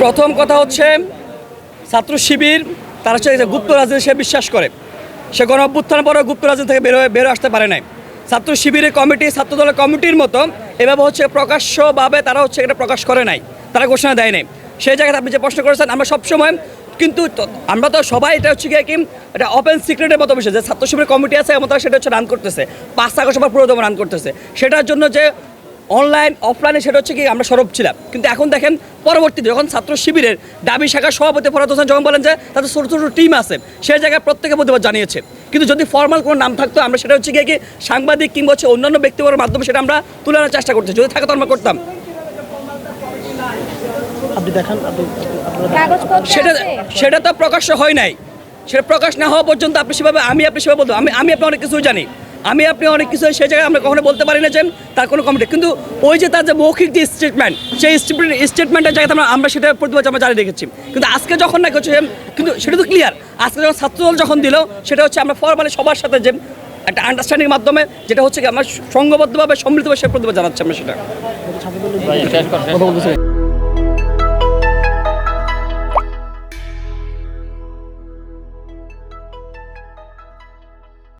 প্রথম কথা হচ্ছে ছাত্র শিবির, তারা হচ্ছে গুপ্ত রাজনীতি সে বিশ্বাস করে। সে গণ অভ্যুত্থানের পরে গুপ্ত রাজনীতি থেকে বেরোয় বেরো আসতে পারে নাই। ছাত্র শিবিরের কমিটি ছাত্র দলের কমিটির মতো এভাবে হচ্ছে প্রকাশ্যভাবে তারা হচ্ছে এটা প্রকাশ করে নাই। তারা ঘোষণা দেয় নাই। সেই জায়গায় আপনি যে প্রশ্ন করেছেন, আমরা সবসময় কিন্তু আমরা তো সবাই এটা হচ্ছে কি, এটা ওপেন সিক্রেটের মতো বিষয় যে ছাত্র শিবিরের কমিটি আছে এবং তারা সেটা হচ্ছে রান করতেছে। পাঁচ আগস্ট সবার পুরোদম রান করতেছে। সেটার জন্য যে অনলাইন অফলাইনে সেটা হচ্ছে কি আমরা সরব ছিলাম। কিন্তু এখন দেখেন পরবর্তীতে যখন ছাত্র শিবিরের দাবি শাখার সভাপতি ফরাদ হোসেন যখন বলেন যে তাদের ছোটো ছোটো টিম আছে সেই জায়গায় প্রত্যেকে প্রতিবাদ জানিয়েছে। কিন্তু যদি ফর্মাল কোনো নাম থাকতো আমরা সেটা হচ্ছে গিয়ে কি সাংবাদিক কিংবা হচ্ছে অন্যান্য ব্যক্তিগতের মাধ্যমে সেটা আমরা তুলে আনার চেষ্টা করছি। যদি থাকতো আমরা করতাম। আপনি দেখান আপনি আপনারা কাগজপত্র সেটা সেটা তো প্রকাশ্য হয় নাই। সেটা প্রকাশ না হওয়া পর্যন্ত আপনি সেভাবে আমি আপনি সেভাবে বলতো আমি আমি আপনি অনেক কিছুই জানি। আমি, আপনি অনেক কিছু সেই জায়গায় আমরা কখনো বলতে পারি না যে তার কোনো কমিটি কিন্তু ওই যে তার যে মৌখিক যে স্টেটমেন্ট সেই স্টেটমেন্টের জায়গাতে আমরা সেটা প্রতিবাদ আমরা জানিয়ে রেখেছি। কিন্তু আজকে যখন না কিছু কিন্তু সেটা তো ক্লিয়ার আজকে যখন ছাত্রদল যখন দিল, সেটা হচ্ছে আমরা ফরমালি সবার সাথে যে একটা আন্ডারস্ট্যান্ডিং মাধ্যমে, যেটা হচ্ছে কি আমরা সংঘবদ্ধভাবে সম্মিলিতভাবে সে প্রতিবাদ জানাচ্ছি আমরা সেটা।